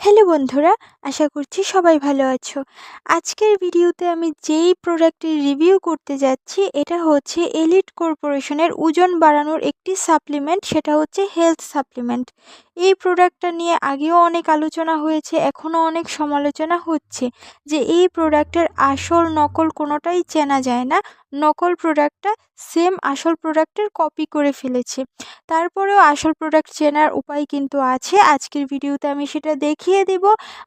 Hello বন্ধুরা, আশা করছি সবাই ভালো আছো। আজকের ভিডিওতে আমি যেই প্রোডাক্টের রিভিউ করতে যাচ্ছি, এটা হচ্ছে এলিট কর্পোরেশনের ওজন বাড়ানোর একটি সাপ্লিমেন্ট সেটা হচ্ছে হেলথ সাপ্লিমেন্ট এই প্রোডাক্টটা নিয়ে আগেও অনেক আলোচনা হয়েছে, এখনও অনেক সমালোচনা হচ্ছে যে এই প্রোডাক্টের আসল নকল কোনোটাই চেনা যায় না। নকল প্রোডাক্টটা সেম আসল প্রোডাক্টের কপি করে ফেলেছে। তারপরেও আসল প্রোডাক্ট চেনার উপায় কিন্তু আছে। আজকের ভিডিওতে আমি সেটা দেখিয়ে দেব।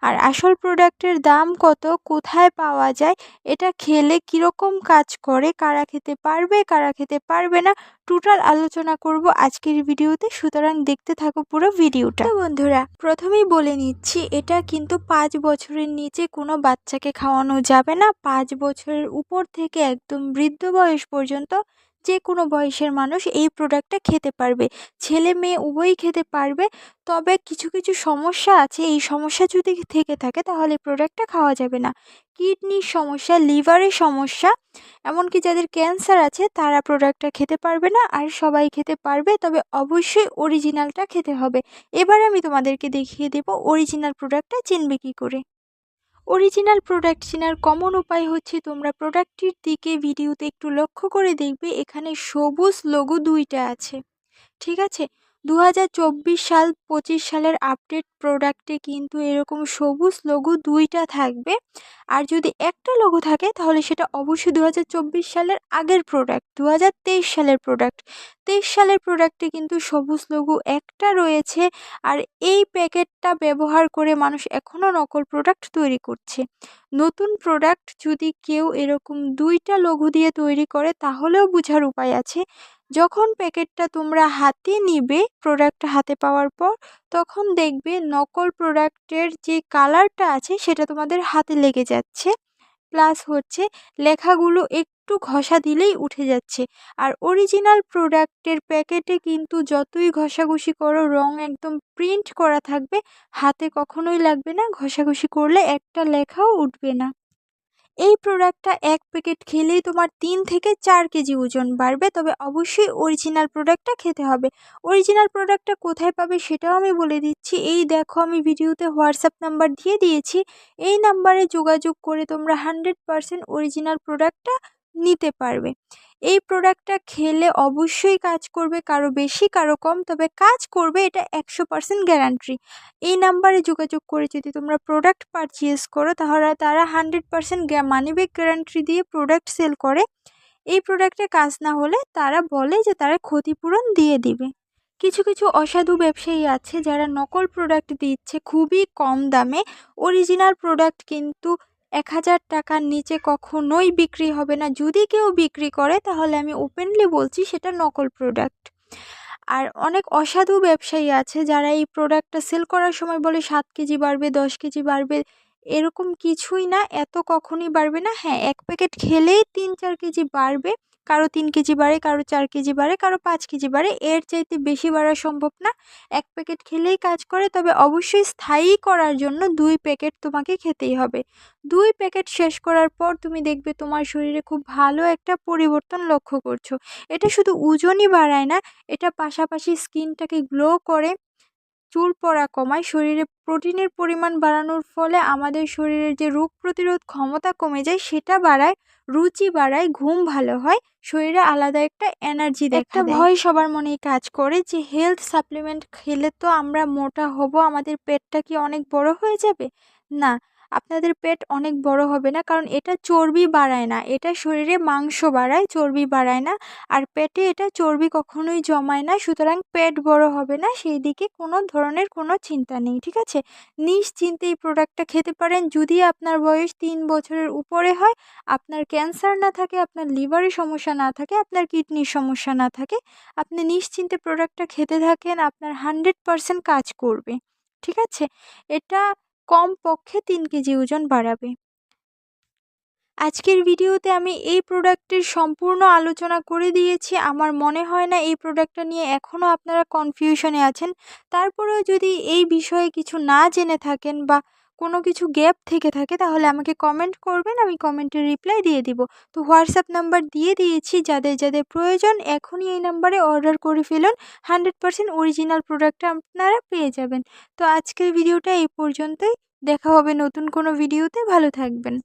আর আসল প্রোডাক্টের দাম কত? কোথায় পাওয়া যায়? এটা খেলে কীরকম কাজ করে? কারা খেতে পারবে? কারা খেতে পারবে না? টোটাল আলোচনা করব আজকের ভিডিওতে। সুতরাং দেখতে থাকো পুরো ভিডিওটা। বন্ধুরা, প্রথমেই বলে নিচ্ছি, এটা কিন্তু পাঁচ বছরের নিচে কোনো বাচ্চাকে খাওয়ানো যাবে না। পাঁচ বছরের উপর থেকে একদম বৃদ্ধ বয়স পর্যন্ত যে কোনো বয়সের মানুষ এই প্রোডাক্টটা খেতে পারবে। ছেলে মেয়ে উভয়ই খেতে পারবে, তবে কিছু কিছু সমস্যা আছে। এই সমস্যা যদি থেকে থাকে, তাহলে প্রোডাক্টটা খাওয়া যাবে না। কিডনির সমস্যা, লিভারের সমস্যা, এমনকি যাদের ক্যান্সার আছে, তারা প্রোডাক্টটা খেতে পারবে না আর সবাই খেতে পারবে, তবে অবশ্যই অরিজিনালটা খেতে হবে। এবার আমি তোমাদেরকে দেখিয়ে দেব অরিজিনাল প্রোডাক্টটা চিনবে কী করে। অরিজিনাল প্রোডাক্ট চেনার কমন উপায় হচ্ছে তোমরা প্রোডাক্টটির দিকে ভিডিওতে একটু লক্ষ্য করে দেখবে এখানে সবুজ লোগো দুইটা আছে। ঠিক আছে? দু হাজার চব্বিশ সাল, পঁচিশ সালের আপডেট প্রোডাক্টে কিন্তু এরকম সবুজ লোগো দুইটা থাকবে। আর যদি একটা লোগো থাকে, তাহলে সেটা অবশ্যই দু হাজার চব্বিশ সালের আগের প্রোডাক্ট দু হাজার তেইশ সালের প্রোডাক্ট তেইশ সালের প্রোডাক্টে কিন্তু সবুজ লোগো একটা রয়েছে, আর এই প্যাকেটটা ব্যবহার করে মানুষ এখনও নকল প্রোডাক্ট তৈরি করছে। নতুন প্রোডাক্ট যদি কেউ এরকম দুইটা লঘু দিয়ে তৈরি করে, তাহলেও বোঝার উপায় আছে। যখন প্যাকেটটা তোমরা হাতে নিবে প্রোডাক্টটা হাতে পাওয়ার পর তখন দেখবে নকল প্রোডাক্টের যে কালারটা আছে সেটা তোমাদের হাতে লেগে যাচ্ছে। প্লাস হচ্ছে লেখাগুলো একটু ঘষা দিলেই উঠে যাচ্ছে। আর অরিজিনাল প্রোডাক্টের প্যাকেটে কিন্তু যতই ঘষাঘষি করো, রং একদম প্রিন্ট করা থাকবে, হাতে কখনোই লাগবে না। ঘষাঘষি করলে একটা লেখাও উঠবে না। এই প্রোডাক্টটা এক প্যাকেট খেলেই তোমার তিন থেকে চার কেজি ওজন বাড়বে, তবে অবশ্যই অরিজিনাল প্রোডাক্টটা খেতে হবে। অরিজিনাল প্রোডাক্টটা কোথায় পাবে সেটাও আমি বলে দিচ্ছি। এই দেখো আমি ভিডিওতে হোয়াটসঅ্যাপ নাম্বার দিয়ে দিয়েছি। এই নাম্বারে যোগাযোগ করে তোমরা হান্ড্রেড পারসেন্ট অরিজিনাল প্রোডাক্টটা নিতে পারবে। এই প্রোডাক্টটা খেলে অবশ্যই কাজ করবে কারও বেশি, কারও কম, তবে কাজ করবে এটা একশো পারসেন্ট গ্যারান্টি এই নাম্বারে যোগাযোগ করে যদি তোমরা প্রোডাক্ট পারচেস করো, তাহলে তারা hundred percent money back guarantee দিয়ে প্রোডাক্ট সেল করে। এই প্রোডাক্টে কাজ না হলে তারা বলে যে তারা ক্ষতিপূরণ দিয়ে দিবে। কিছু কিছু অসাধু ব্যবসায়ী আছে যারা নকল প্রোডাক্ট দিচ্ছে খুবই কম দামে। অরিজিনাল প্রোডাক্ট কিন্তু এক হাজার টাকার নিচে কখনোই বিক্রি হবে না। যদি কেউ বিক্রি করে, তাহলে আমি ওপেনলি বলছি সেটা নকল প্রোডাক্ট আর অনেক অসাধু ব্যবসায়ী আছে যারা এই প্রোডাক্টটা সেল করার সময় বলে সাত কেজি বাড়বে, দশ কেজি বাড়বে। এরকম কিছুই না, এত কখনই বাড়বে না। হ্যাঁ এক প্যাকেট খেলেই তিন চার কেজি বাড়বে। কারও তিন কেজি বাড়ে, কারও চার কেজি বাড়ে, কারও পাঁচ কেজি বাড়ে। এর চাইতে বেশি বাড়া সম্ভব না। এক প্যাকেট খেলেই কাজ করে, তবে অবশ্যই স্থায়ী করার জন্য দুই প্যাকেট তোমাকে খেতেই হবে। দুই প্যাকেট শেষ করার পর তুমি দেখবে তোমার শরীরে খুব ভালো একটা পরিবর্তন লক্ষ্য করছ। এটা শুধু ওজনই বাড়ায় না, এটা পাশাপাশি স্কিনটাকে গ্লো করে চুল পড়া কমায় শরীরে প্রোটিনের পরিমাণ বাড়ানোর ফলে আমাদের শরীরের যে রোগ প্রতিরোধ ক্ষমতা কমে যায় সেটা বাড়ায় রুচি বাড়ায় ঘুম ভালো হয় শরীরে আলাদা একটা এনার্জি একটা ভয় সবার মনে কাজ করে যে হেলথ সাপ্লিমেন্ট খেলে তো আমরা মোটা হব আমাদের পেটটা কি অনেক বড় হয়ে যাবে? না আপনাদের পেট অনেক বড় হবে না। কারণ এটা চর্বি বাড়ায় না। এটা শরীরে মাংস বাড়ায়, চর্বি বাড়ায় না। আর পেটে এটা চর্বি কখনোই জমায় না। সুতরাং পেট বড় হবে না। সেই দিকে কোনো ধরনের কোনো চিন্তা নেই, ঠিক আছে? নিশ্চিন্তে এই প্রোডাক্টটা খেতে পারেন। যদি আপনার বয়স তিন বছরের উপরে হয়, আপনার ক্যান্সার না থাকে, আপনার লিভারের সমস্যা না থাকে, আপনার কিডনির সমস্যা না থাকে, আপনি নিশ্চিন্তে প্রোডাক্টটা খেতে থাকেন। আপনার হান্ড্রেড পারসেন্ট কাজ করবে, ঠিক আছে? এটা কমপক্ষে তিন কেজি ওজন বাড়াবে। আজকের ভিডিওতে আমি এই প্রোডাক্টের সম্পূর্ণ আলোচনা করে দিয়েছি। আমার মনে হয় না এই প্রোডাক্টটা নিয়ে এখনও আপনারা কনফিউশনে আছেন। তারপরেও যদি এই বিষয়ে কিছু না জেনে থাকেন বা কোনো কিছু গ্যাপ থেকে থাকে, তাহলে আমাকে কমেন্ট করবেন, আমি কমেন্টের রিপ্লাই দিয়ে দিব। তো হোয়াটসঅ্যাপ নাম্বার দিয়ে দিয়েছি, যাদের যাদের প্রয়োজন, এখনই এই নাম্বারে অর্ডার করে ফেলুন। হান্ড্রেড পারসেন্ট অরিজিনাল প্রোডাক্টটা আপনারা পেয়ে যাবেন। তো আজকের ভিডিওটা এই পর্যন্তই। দেখা হবে নতুন কোনো ভিডিওতে ভালো থাকবেন।